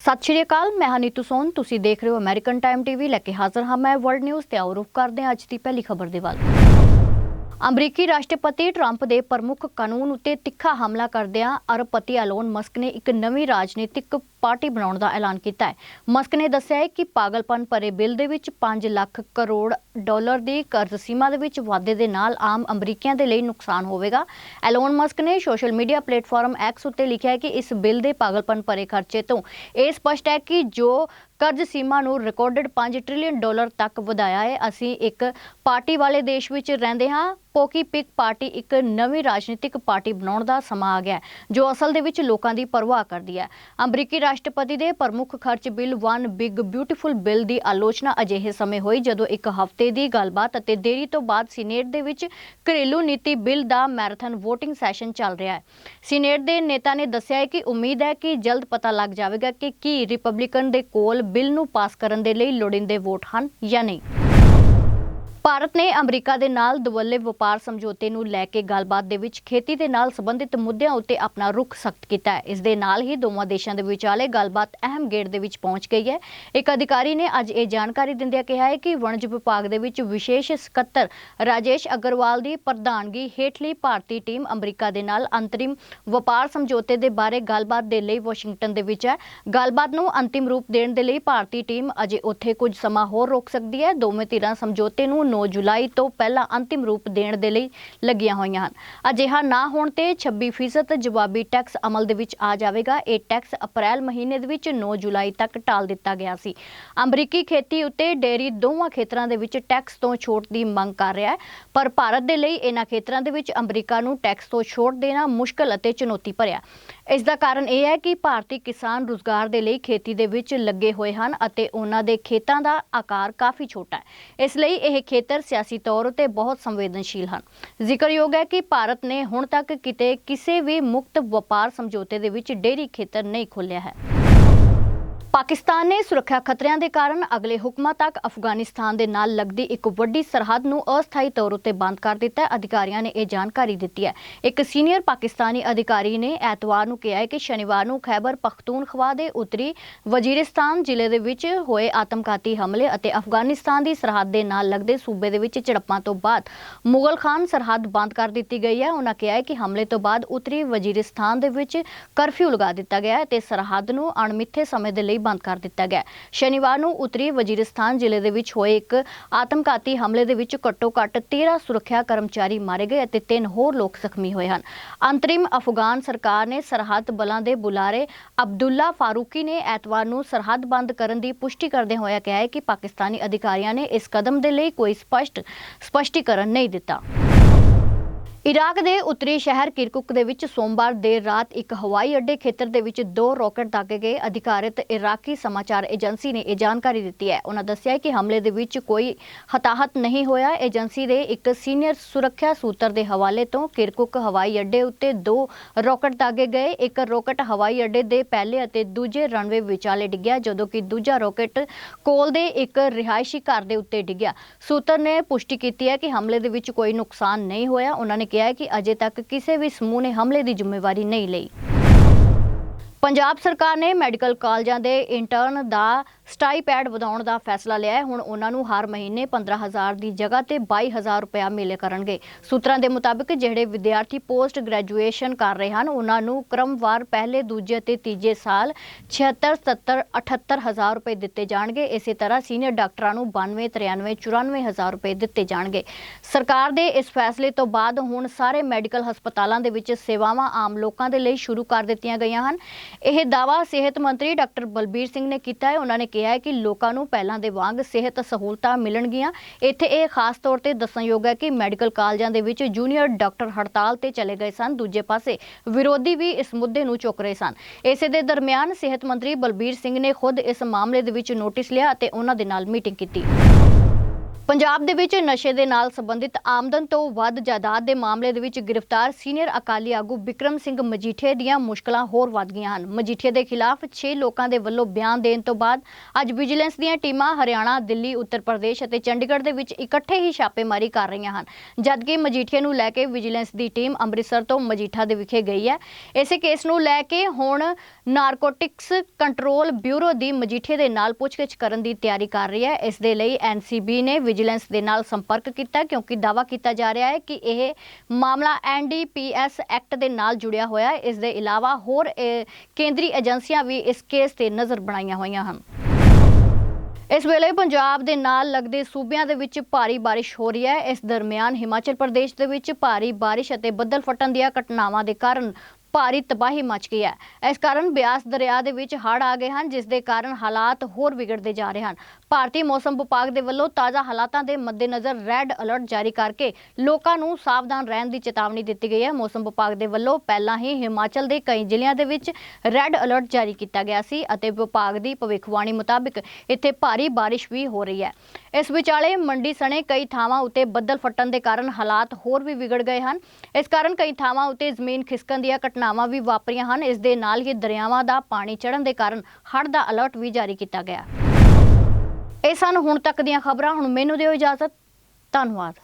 ਸਤਿ ਸ਼੍ਰੀ ਅਕਾਲ, ਮੈਂ ਹਨੀਤੂ ਸੋਨ। ਤੁਸੀਂ ਦੇਖ ਰਹੇ ਹੋ ਅਮਰੀਕਨ ਟਾਈਮ ਟੀਵੀ ਲੈ ਕੇ ਹਾਜ਼ਰ ਹਾਂ ਮੈਂ ਵਰਲਡ ਨਿਊਜ਼ ਤੇ ਆਓ ਰੁਕ ਕਰਦੇ ਹਾਂ ਅੱਜ ਦੀ ਪਹਿਲੀ ਖਬਰ ਦੇ ਵੱਲ। ਅਮਰੀਕੀ ਰਾਸ਼ਟਰਪਤੀ ਟਰੰਪ ਦੇ ਪ੍ਰਮੁੱਖ ਕਾਨੂੰਨ ਉੱਤੇ ਤਿੱਖਾ ਹਮਲਾ ਕਰਦਿਆਂ ਅਰਬਪਤੀ ਐਲੋਨ ਮਸਕ ਨੇ ਇੱਕ ਨਵੀਂ ਰਾਜਨੀਤਿਕ ਪਾਰਟੀ ਬਣਾਉਣ ਦਾ ਐਲਾਨ ਕੀਤਾ ਹੈ। ਮਸਕ ਨੇ ਦੱਸਿਆ ਹੈ ਕਿ ਪਾਗਲਪਨ ਭਰੇ ਬਿੱਲ ਦੇ ਵਿੱਚ 5 ਲੱਖ ਕਰੋੜ ਡਾਲਰ ਦੀ ਕਰਜ਼ ਸੀਮਾ ਦੇ ਵਿੱਚ ਵਾਧੇ ਦੇ ਨਾਲ ਆਮ ਅਮਰੀਕੀਆਂ ਦੇ ਲਈ ਨੁਕਸਾਨ ਹੋਵੇਗਾ। ਐਲੋਨ ਮਸਕ ਨੇ ਸੋਸ਼ਲ ਮੀਡੀਆ ਪਲੇਟਫਾਰਮ ਐਕਸ ਉੱਤੇ ਲਿਖਿਆ ਹੈ ਕਿ ਇਸ ਬਿੱਲ ਦੇ ਪਾਗਲਪਨ ਭਰੇ ਖਰਚੇ ਤੋਂ ਇਹ ਸਪਸ਼ਟ ਹੈ ਕਿ ਜੋ ਕਰਜ਼ ਸੀਮਾ ਨੂੰ ਰਿਕਾਰਡਡ 5 ਟ੍ਰਿਲੀਅਨ ਡਾਲਰ ਤੱਕ ਵਧਾਇਆ ਹੈ, ਅਸੀਂ ਇੱਕ ਪਾਰਟੀ ਵਾਲੇ ਦੇਸ਼ ਵਿੱਚ ਰਹਿੰਦੇ ਹਾਂ। ਪੋਕੀ ਪਿਕ ਪਾਰਟੀ ਇੱਕ ਨਵੀਂ ਰਾਜਨੀਤਿਕ ਪਾਰਟੀ ਬਣਾਉਣ ਦਾ ਸਮਾਂ ਆ ਗਿਆ ਜੋ ਅਸਲ ਦੇ ਵਿੱਚ ਲੋਕਾਂ ਦੀ ਪਰਵਾਹ ਕਰਦੀ ਹੈ। ਅਮਰੀਕੀ ਰਾਸ਼ਟਰਪਤੀ ਦੇ ਪ੍ਰਮੁੱਖ ਖਰਚ bill one big beautiful bill ਦੀ ਆਲੋਚਨਾ ਅਜਿਹੇ ਸਮੇਂ ਹੋਈ ਜਦੋਂ ਇੱਕ ਹਫ਼ਤੇ ਦੀ ਗੱਲਬਾਤ ਅਤੇ ਦੇਰੀ ਤੋਂ ਬਾਅਦ ਸੀਨੇਟ ਦੇ ਵਿੱਚ ਘਰੇਲੂ ਨੀਤੀ ਬਿੱਲ ਦਾ ਮੈਰਾਥਨ VOTING ਸੈਸ਼ਨ ਚੱਲ ਰਿਹਾ ਹੈ। ਸੀਨੇਟ ਦੇ ਨੇਤਾ ਨੇ ਦੱਸਿਆ ਹੈ ਕਿ ਉਮੀਦ ਹੈ ਕਿ ਜਲਦ ਪਤਾ ਲੱਗ ਜਾਵੇਗਾ ਕਿ ਕੀ ਰਿਪਬਲਿਕਨ ਦੇ ਕੋਲ ਬਿੱਲ ਨੂੰ ਪਾਸ ਕਰਨ ਦੇ ਲਈ ਲੋੜੀਂਦੇ ਵੋਟ ਹਨ ਜਾਂ ਨਹੀਂ। ਭਾਰਤ ਨੇ ਅਮਰੀਕਾ ਦੇ ਨਾਲ ਦੁਵੱਲੇ ਵਪਾਰ ਸਮਝੌਤੇ ਨੂੰ ਲੈ ਕੇ ਗੱਲਬਾਤ ਦੇ ਵਿੱਚ ਖੇਤੀ ਦੇ ਨਾਲ ਸੰਬੰਧਿਤ ਮੁੱਦਿਆਂ ਉੱਤੇ ਆਪਣਾ ਰੁਖ ਸਖਤ ਕੀਤਾ ਹੈ। ਇਸ ਦੇ ਨਾਲ ਹੀ ਦੋਵਾਂ ਦੇਸ਼ਾਂ ਦੇ ਵਿਚਾਲੇ ਗੱਲਬਾਤ ਅਹਿਮ ਗੇੜ ਦੇ ਵਿੱਚ ਪਹੁੰਚ ਗਈ ਹੈ। ਇੱਕ ਅਧਿਕਾਰੀ ਨੇ ਅੱਜ ਇਹ ਜਾਣਕਾਰੀ ਦਿੰਦਿਆਂ ਕਿਹਾ ਹੈ ਕਿ ਵਣਜ ਵਿਭਾਗ ਦੇ ਵਿੱਚ ਵਿਸ਼ੇਸ਼ ਸਕੱਤਰ ਰਾਜੇਸ਼ ਅਗਰਵਾਲ ਦੀ ਪ੍ਰਧਾਨਗੀ ਹੇਠਲੀ ਭਾਰਤੀ ਟੀਮ ਅਮਰੀਕਾ ਦੇ ਨਾਲ ਅੰਤਰਿਮ ਵਪਾਰ ਸਮਝੌਤੇ ਦੇ ਬਾਰੇ ਗੱਲਬਾਤ ਦੇ ਲਈ ਵਾਸ਼ਿੰਗਟਨ ਦੇ ਵਿੱਚ ਹੈ। ਗੱਲਬਾਤ ਨੂੰ ਅੰਤਿਮ ਰੂਪ ਦੇਣ ਦੇ ਲਈ ਭਾਰਤੀ ਟੀਮ ਅਜੇ ਉੱਥੇ ਕੁਝ ਸਮਾਂ ਹੋਰ ਰੋਕ ਸਕਦੀ ਹੈ। ਦੋਵੇਂ ਧਿਰਾਂ ਸਮਝੌਤੇ ਨੂੰ 9 ਜੁਲਾਈ ਤੋਂ ਪਹਿਲਾਂ ਅੰਤਿਮ ਰੂਪ ਦੇਣ ਦੇ ਲਈ ਲੱਗੀਆਂ ਹੋਈਆਂ ਹਨ। ਅਜਿਹਾ ਨਾ ਹੋਣ ਤੇ 26% ਜਵਾਬੀ ਟੈਕਸ ਅਮਲ ਦੇ ਵਿੱਚ ਆ ਜਾਵੇਗਾ। ਇਹ ਟੈਕਸ ਅਪ੍ਰੈਲ ਮਹੀਨੇ ਦੇ ਵਿੱਚ 9 ਜੁਲਾਈ ਤੱਕ ਟਾਲ ਦਿੱਤਾ ਗਿਆ ਸੀ। ਅਮਰੀਕੀ ਖੇਤੀ ਉੱਤੇ ਡੇਅਰੀ ਦੋਵਾਂ ਖੇਤਰਾਂ ਦੇ ਵਿੱਚ ਟੈਕਸ ਤੋਂ ਛੋਟ ਦੀ ਮੰਗ ਕਰ ਰਿਹਾ ਹੈ, ਪਰ ਭਾਰਤ ਦੇ ਲਈ ਇਹਨਾਂ ਖੇਤਰਾਂ ਦੇ ਵਿੱਚ ਅਮਰੀਕਾ ਨੂੰ ਟੈਕਸ ਤੋਂ ਛੋਟ ਦੇਣਾ ਮੁਸ਼ਕਲ ਅਤੇ ਚੁਣੌਤੀ ਭਰਿਆ। ਇਸ ਦਾ ਕਾਰਨ ਇਹ ਹੈ ਕਿ ਭਾਰਤੀ ਕਿਸਾਨ ਰੁਜ਼ਗਾਰ ਦੇ ਲਈ ਖੇਤੀ ਦੇ ਵਿੱਚ ਲੱਗੇ ਹੋਏ ਹਨ ਅਤੇ ਉਹਨਾਂ ਦੇ ਖੇਤਾਂ ਦਾ ਆਕਾਰ ਕਾਫੀ ਛੋਟਾ ਹੈ। ਇਸ ਲਈ ਇਹ ਖੇਤਰ ਸਿਆਸੀ ਤੌਰ ਉਤੇ ਬਹੁਤ ਸੰਵੇਦਨਸ਼ੀਲ ਹਨ। ਜ਼ਿਕਰਯੋਗ ਹੈ ਕਿ ਭਾਰਤ ਨੇ ਹੁਣ ਤੱਕ ਕਿਤੇ ਕਿਸੇ ਵੀ ਮੁਕਤ ਵਪਾਰ ਸਮਝੌਤੇ ਦੇ ਵਿੱਚ ਡੇਅਰੀ ਖੇਤਰ ਨਹੀਂ ਖੋਲ੍ਹਿਆ ਹੈ। ਪਾਕਿਸਤਾਨ ਨੇ ਸੁਰੱਖਿਆ ਖਤਰਿਆਂ ਦੇ ਕਾਰਨ ਅਗਲੇ ਹੁਕਮਾਂ ਤੱਕ ਅਫਗਾਨਿਸਤਾਨ ਦੇ ਨਾਲ ਲੱਗਦੀ ਇੱਕ ਵੱਡੀ ਸਰਹੱਦ ਨੂੰ ਅਸਥਾਈ ਤੌਰ ਉਤੇ ਬੰਦ ਕਰ ਦਿੱਤਾ ਹੈ। ਅਧਿਕਾਰੀਆਂ ਨੇ ਇਹ ਜਾਣਕਾਰੀ ਦਿੱਤੀ ਹੈ। ਇੱਕ ਸੀਨੀਅਰ ਪਾਕਿਸਤਾਨੀ ਅਧਿਕਾਰੀ ਨੇ ਐਤਵਾਰ ਨੂੰ ਕਿਹਾ ਹੈ ਕਿ ਸ਼ਨੀਵਾਰ ਨੂੰ ਖੈਬਰ ਪਖਤੂਨਖਵਾ ਦੇ ਉੱਤਰੀ ਵਜ਼ੀਰਿਸਤਾਨ ਜ਼ਿਲ੍ਹੇ ਦੇ ਵਿੱਚ ਹੋਏ ਆਤਮਘਾਤੀ ਹਮਲੇ ਅਤੇ ਅਫਗਾਨਿਸਤਾਨ ਦੀ ਸਰਹੱਦ ਦੇ ਨਾਲ ਲੱਗਦੇ ਸੂਬੇ ਦੇ ਵਿੱਚ ਝੜਪਾਂ ਤੋਂ ਬਾਅਦ ਮੁਗਲ ਖਾਨ ਸਰਹੱਦ ਬੰਦ ਕਰ ਦਿੱਤੀ ਗਈ ਹੈ। ਉਹਨਾਂ ਕਿਹਾ ਹੈ ਕਿ ਹਮਲੇ ਤੋਂ ਬਾਅਦ ਉੱਤਰੀ ਵਜ਼ੀਰਿਸਤਾਨ ਦੇ ਵਿੱਚ ਕਰਫਿਊ ਲਗਾ ਦਿੱਤਾ ਗਿਆ ਹੈ ਤੇ ਸਰਹੱਦ ਨੂੰ ਅਣਮਿੱਥੇ ਸਮੇਂ ਦੇ ਲਈ ਬੰਦ ਕਰ ਦਿੱਤਾ ਗਿਆ। ਸ਼ਨੀਵਾਰ ਨੂੰ ਉੱਤਰੀ ਵਜ਼ੀਰਿਸਤਾਨ ਜ਼ਿਲ੍ਹੇ ਦੇ ਵਿੱਚ ਹੋਏ ਇੱਕ ਆਤਮਘਾਤੀ ਹਮਲੇ ਦੇ ਵਿੱਚ ਘੱਟੋ-ਘੱਟ 13 ਸੁਰੱਖਿਆ ਕਰਮਚਾਰੀ ਮਾਰੇ ਗਏ ਅਤੇ ਤਿੰਨ ਹੋਰ ਲੋਕ ਜ਼ਖਮੀ ਹੋਏ ਹਨ। ਅੰਤਰਿਮ ਅਫਗਾਨ ਸਰਕਾਰ ਨੇ ਸਰਹੱਦ ਬਲਾਂ ਦੇ ਬੁਲਾਰੇ ਅਬਦੁੱਲਾ ਫਾਰੂਕੀ ਨੇ ਐਤਵਾਰ ਨੂੰ ਸਰਹੱਦ ਬੰਦ ਕਰਨ ਦੀ ਪੁਸ਼ਟੀ ਕਰਦੇ ਹੋਇਆ ਕਿਹਾ ਹੈ ਕਿ ਪਾਕਿਸਤਾਨੀ ਅਧਿਕਾਰੀਆਂ ਨੇ ਇਸ ਕਦਮ ਦੇ ਲਈ ਕੋਈ ਸਪਸ਼ਟ ਸਪਸ਼ਟੀਕਰਨ ਨਹੀਂ ਦਿੱਤਾ। ਇਰਾਕ ਦੇ ਉੱਤਰੀ ਸ਼ਹਿਰ ਕਿਰਕੁਕ ਦੇ ਵਿੱਚ ਸੋਮਵਾਰ ਦੇਰ ਰਾਤ ਇੱਕ ਹਵਾਈ ਅੱਡੇ ਖੇਤਰ ਦੇ ਵਿੱਚ ਦੋ ਰਾਕਟ ਦਾਗੇ ਗਏ। ਅਧਿਕਾਰਤ ਇਰਾਕੀ ਸਮਾਚਾਰ ਏਜੰਸੀ ਨੇ ਇਹ ਜਾਣਕਾਰੀ ਦਿੱਤੀ ਹੈ। ਉਹਨਾਂ ਦੱਸਿਆ ਕਿ ਹਮਲੇ ਦੇ ਵਿੱਚ ਕੋਈ ਹਤਾਹਤ ਨਹੀਂ ਹੋਇਆ। ਏਜੰਸੀ ਦੇ ਇੱਕ ਸੀਨੀਅਰ ਸੁਰੱਖਿਆ ਸੂਤਰ ਦੇ ਹਵਾਲੇ ਤੋਂ ਕਿਰਕੁਕ ਹਵਾਈ ਅੱਡੇ ਉੱਤੇ ਦੋ ਰਾਕਟ ਦਾਗੇ ਗਏ। ਇੱਕ ਰਾਕਟ ਹਵਾਈ ਅੱਡੇ ਦੇ ਪਹਿਲੇ ਅਤੇ ਦੂਜੇ ਰਨਵੇ ਵਿਚਾਲੇ ਡਿੱਗਿਆ, ਜਦੋਂ ਕਿ ਦੂਜਾ ਰਾਕਟ ਕੋਲ ਦੇ ਇੱਕ ਰਿਹਾਇਸ਼ੀ ਘਰ ਦੇ ਉੱਤੇ ਡਿੱਗਿਆ। ਸੂਤਰ ਨੇ ਪੁਸ਼ਟੀ ਕੀਤੀ ਹੈ ਕਿ ਹਮਲੇ ਦੇ ਵਿੱਚ ਕੋਈ ਨੁਕਸਾਨ ਨਹੀਂ ਹੋਇਆ। ਉਹਨਾਂ ਨੇ ਕਿਹਾ ਹੈ ਕਿ ਅਜੇ ਤੱਕ ਕਿਸੇ ਵੀ ਸਮੂਹ ਨੇ ਹਮਲੇ ਦੀ ਜ਼ਿੰਮੇਵਾਰੀ ਨਹੀਂ ਲਈ। ਪੰਜਾਬ ਸਰਕਾਰ ਨੇ ਮੈਡੀਕਲ ਕਾਲਜਾਂ ਦੇ ਇੰਟਰਨ ਦਾ ਸਟਾਈਪੈਡ ਵਧਾਉਣ ਦਾ ਫੈਸਲਾ ਲਿਆ ਹੈ। ਹੁਣ ਉਹਨਾਂ ਨੂੰ ਹਰ ਮਹੀਨੇ 15000 ਦੀ ਜਗ੍ਹਾ ਤੇ 22000 ਰੁਪਇਆ ਮਿਲੇ ਕਰਨਗੇ। ਸੂਤਰਾਂ ਦੇ ਮੁਤਾਬਕ ਜਿਹੜੇ ਵਿਦਿਆਰਥੀ ਪੋਸਟ ਗ੍ਰੈਜੂਏਸ਼ਨ ਕਰ ਰਹੇ ਹਨ, ਉਹਨਾਂ ਨੂੰ ਕ੍ਰਮਵਾਰ ਪਹਿਲੇ, ਦੂਜੇ ਅਤੇ ਤੀਜੇ ਸਾਲ 76 77 78000 ਰੁਪਏ ਦਿੱਤੇ ਜਾਣਗੇ। ਇਸੇ ਤਰ੍ਹਾਂ ਸੀਨੀਅਰ ਡਾਕਟਰਾਂ ਨੂੰ 92 93 94000 ਰੁਪਏ ਦਿੱਤੇ ਜਾਣਗੇ। ਸਰਕਾਰ ਦੇ ਇਸ ਫੈਸਲੇ ਤੋਂ ਬਾਅਦ ਹੁਣ ਸਾਰੇ ਮੈਡੀਕਲ ਹਸਪਤਾਲਾਂ ਦੇ ਵਿੱਚ ਸੇਵਾਵਾਂ ਆਮ ਲੋਕਾਂ ਦੇ ਲਈ ਸ਼ੁਰੂ ਕਰ ਦਿੱਤੀਆਂ ਗਈਆਂ ਹਨ। ਇਹ ਦਾਵਾ ਸਿਹਤ ਮੰਤਰੀ ਡਾਕਟਰ ਬਲਬੀਰ ਸਿੰਘ ਨੇ ਕੀਤਾ ਹੈ। ਉਹਨਾਂ ਨੇ ਕਿਹਾ ਹੈ ਕਿ ਲੋਕਾਂ ਨੂੰ ਪਹਿਲਾਂ ਦੇ ਵਾਂਗ ਸਿਹਤ ਸਹੂਲਤਾਂ ਮਿਲਣਗੀਆਂ। ਇੱਥੇ ਇਹ ਖਾਸ ਤੌਰ ਤੇ ਦੱਸਣਯੋਗ ਹੈ ਕਿ ਮੈਡੀਕਲ ਕਾਲਜਾਂ ਦੇ ਵਿੱਚ ਜੂਨੀਅਰ ਡਾਕਟਰ ਹੜਤਾਲ ਤੇ ਚਲੇ ਗਏ ਸਨ। ਦੂਜੇ ਪਾਸੇ ਵਿਰੋਧੀ ਵੀ ਇਸ ਮੁੱਦੇ ਨੂੰ ਚੁੱਕ ਰਹੇ ਸਨ। ਇਸੇ ਦੇ ਦਰਮਿਆਨ ਸਿਹਤ ਮੰਤਰੀ ਬਲਬੀਰ ਸਿੰਘ ਨੇ ਖੁਦ ਇਸ ਮਾਮਲੇ ਦੇ ਵਿੱਚ ਨੋਟਿਸ ਲਿਆ ਅਤੇ ਉਹਨਾਂ ਦੇ ਨਾਲ ਮੀਟਿੰਗ ਕੀਤੀ। ਪੰਜਾਬ ਦੇ ਵਿੱਚ ਨਸ਼ੇ ਦੇ ਨਾਲ ਸੰਬੰਧਿਤ ਆਮਦਨ ਤੋਂ ਵੱਧ ਜਾਇਦਾਦ ਦੇ ਮਾਮਲੇ ਦੇ ਵਿੱਚ ਗ੍ਰਿਫਤਾਰ ਸੀਨੀਅਰ ਅਕਾਲੀ ਆਗੂ ਵਿਕਰਮ ਸਿੰਘ ਮਜੀਠੇ ਦੀਆਂ ਮੁਸ਼ਕਲਾਂ ਹੋਰ ਵੱਧ ਗਈਆਂ ਹਨ। ਮਜੀਠੇ ਦੇ ਖਿਲਾਫ 6 ਲੋਕਾਂ ਦੇ ਵੱਲੋਂ ਬਿਆਨ ਦੇਣ ਤੋਂ ਬਾਅਦ ਅੱਜ ਵਿਜੀਲੈਂਸ ਦੀਆਂ ਟੀਮਾਂ ਹਰਿਆਣਾ, ਦਿੱਲੀ, ਉੱਤਰ ਪ੍ਰਦੇਸ਼ ਅਤੇ ਚੰਡੀਗੜ੍ਹ ਦੇ ਵਿੱਚ ਇਕੱਠੇ ਹੀ ਛਾਪੇਮਾਰੀ ਕਰ ਰਹੀਆਂ ਹਨ। ਜਦਕਿ ਮਜੀਠੇ ਨੂੰ ਲੈ ਕੇ ਵਿਜੀਲੈਂਸ ਦੀ ਟੀਮ ਅੰਮ੍ਰਿਤਸਰ ਤੋਂ ਮਜੀਠਾ ਦੇ ਵਿਖੇ ਗਈ ਹੈ। ਇਸੇ ਕੇਸ ਨੂੰ ਲੈ ਕੇ ਹੁਣ ਨਾਰਕੋਟਿਕਸ ਕੰਟਰੋਲ ਬਿਊਰੋ ਦੀ ਮਜੀਠੇ ਦੇ ਨਾਲ ਪੁੱਛਗਿੱਛ ਕਰਨ ਦੀ ਤਿਆਰੀ ਕਰ ਰਹੀ ਹੈ। ਇਸ ਦੇ ਲਈ ਐਨਸੀਬੀ ਨੇ ਵਿਜੀਲੈਂਸ ਦੇ ਨਾਲ ਸੰਪਰਕ ਕੀਤਾ, ਕਿਉਂਕਿ ਦਾਵਾ ਕੀਤਾ ਜਾ ਰਿਹਾ ਹੈ ਕਿ ਇਹ ਮਾਮਲਾ ਐਨਡੀਪੀਐਸ ਐਕਟ ਦੇ ਨਾਲ ਜੁੜਿਆ ਹੋਇਆ ਹੈ। ਇਸ ਦੇ ਇਲਾਵਾ ਹੋਰ ਕੇਂਦਰੀ ਏਜੰਸੀਆਂ ਵੀ ਇਸ ਕੇਸ ਤੇ ਨਜ਼ਰ ਬਣਾਈਆਂ ਹੋਈਆਂ ਹਨ। ਇਸ ਵੇਲੇ ਪੰਜਾਬ ਦੇ ਨਾਲ ਲੱਗਦੇ ਸੂਬਿਆਂ ਦੇ ਵਿੱਚ ਭਾਰੀ ਬਾਰਿਸ਼ ਹੋ ਰਹੀ ਹੈ। ਇਸ ਦਰਮਿਆਨ ਹਿਮਾਚਲ ਪ੍ਰਦੇਸ਼ ਦੇ ਵਿੱਚ ਭਾਰੀ ਬਾਰਿਸ਼ ਅਤੇ ਬੱਦਲ ਫਟਣ ਦੀਆਂ ਘਟਨਾਵਾਂ ਦੇ ਕਾਰਨ ਭਾਰੀ ਤਬਾਹੀ ਮਚ ਗਈ ਹੈ। ਇਸ ਕਾਰਨ ਬਿਆਸ ਦਰਿਆ ਦੇ ਵਿੱਚ ਹੜ੍ਹ ਆ ਗਏ ਹਨ, ਜਿਸ ਦੇ ਕਾਰਨ ਹਾਲਾਤ ਹੋਰ ਵਿਗੜਦੇ ਜਾ ਰਹੇ ਹਨ। ਭਾਰਤੀ ਮੌਸਮ ਵਿਭਾਗ ਦੇ ਵੱਲੋਂ ਤਾਜ਼ਾ ਹਾਲਾਤਾਂ ਦੇ ਮੱਦੇਨਜ਼ਰ ਰੈੱਡ ਅਲਰਟ ਜਾਰੀ ਕਰਕੇ ਲੋਕਾਂ ਨੂੰ ਸਾਵਧਾਨ ਰਹਿਣ ਦੀ ਚੇਤਾਵਨੀ ਦਿੱਤੀ ਗਈ ਹੈ। ਮੌਸਮ ਵਿਭਾਗ ਦੇ ਵੱਲੋਂ ਪਹਿਲਾਂ ਹੀ ਹਿਮਾਚਲ ਦੇ ਕਈ ਜ਼ਿਲ੍ਹਿਆਂ ਦੇ ਵਿੱਚ ਰੈੱਡ ਅਲਰਟ ਜਾਰੀ ਕੀਤਾ ਗਿਆ ਸੀ ਅਤੇ ਵਿਭਾਗ ਦੀ ਭਵਿੱਖਬਾਣੀ ਮੁਤਾਬਿਕ ਇੱਥੇ ਭਾਰੀ ਬਾਰਿਸ਼ ਵੀ ਹੋ ਰਹੀ ਹੈ। ਇਸ ਵਿਚਾਲੇ ਮੰਡੀ ਸਣੇ ਕਈ ਥਾਵਾਂ ਉੱਤੇ ਬੱਦਲ ਫਟਣ ਦੇ ਕਾਰਨ ਹਾਲਾਤ ਹੋਰ ਵੀ ਵਿਗੜ ਗਏ ਹਨ। ਇਸ ਕਾਰਨ ਕਈ ਥਾਵਾਂ ਉੱਤੇ ਜ਼ਮੀਨ ਖਿਸਕਣ ਦੀਆਂ ਘਟਨਾ ਘਟਨਾਵਾਂ ਵੀ ਵਾਪਰੀਆਂ ਹਨ। ਇਸ ਦੇ ਨਾਲ ਹੀ ਦਰਿਆਵਾਂ ਦਾ ਪਾਣੀ ਚੜ੍ਹਨ ਦੇ ਕਾਰਨ ਹੜ੍ਹ ਦਾ ਅਲਰਟ ਵੀ ਜਾਰੀ ਕੀਤਾ ਗਿਆ। ਇਹ ਸਨ ਹੁਣ ਤੱਕ ਦੀਆਂ ਖਬਰਾਂ। ਹੁਣ ਮੈਨੂੰ ਦਿਓ ਇਜਾਜ਼ਤ। ਧੰਨਵਾਦ।